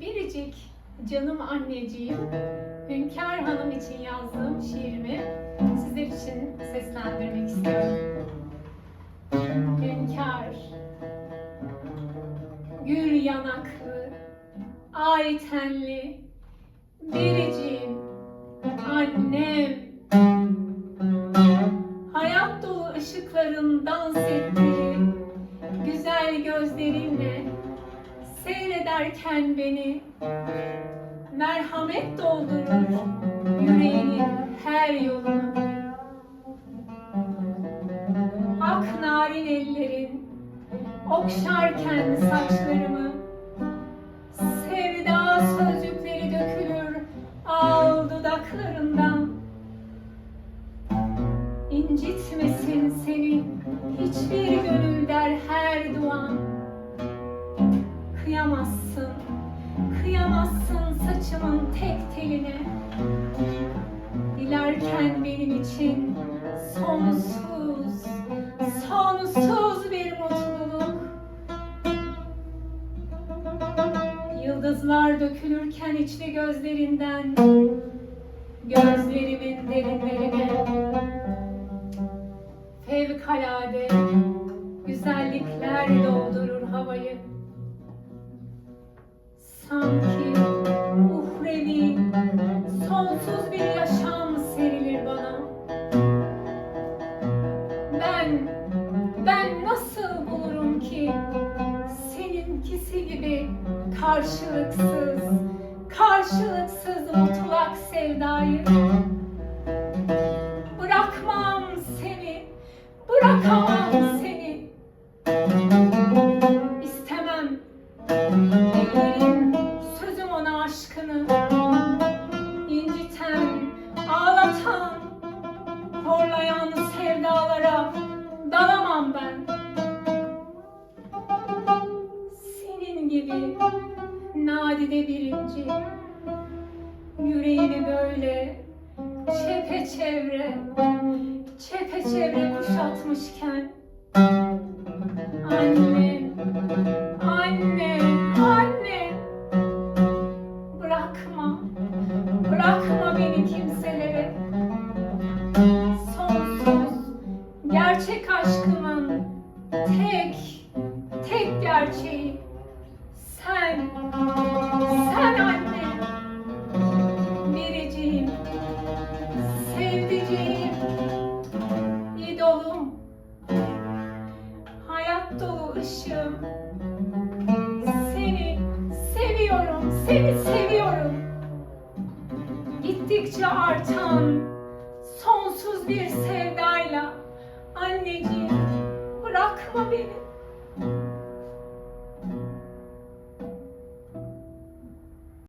biricik canım anneciğim Hünkar Hanım için yazdığım şiirimi sizler için seslendirmek istiyorum. Hünkar Gül yanaklı, ay tenli, biricim, annem. Seyrederken beni merhamet doldurur yüreğinin her yolunu. Ak narin ellerin okşarken saçlarımı sevda sözcükleri dökülür al dudaklarından. İncitmesin seni hiçbir gönül der her. Kıyamazsın, kıyamazsın saçımın tek teline. Dilerken benim için sonsuz, sonsuz bir mutluluk. Yıldızlar dökülürken içli gözlerinden, gözlerimin derinlerine. Fevkalade güzellikler doldurur havayı. Sanki uhrevi, sonsuz bir yaşam serilir bana. Ben, ben nasıl bulurum ki seninkisi gibi karşılıksız, karşılıksız mutlak sevdayı? Nadide birinci, yüreğimi böyle çepeçevre, çepeçevre kuşatmışken. Annem, annem, annem Bırakma, bırakma beni kimselere. Sonsuz, gerçek aşkımın sevdiceğim, idolum, hayat dolu ışığım. Seni seviyorum, seni seviyorum. Gittikçe artan sonsuz bir sevdayla anneciğim bırakma beni.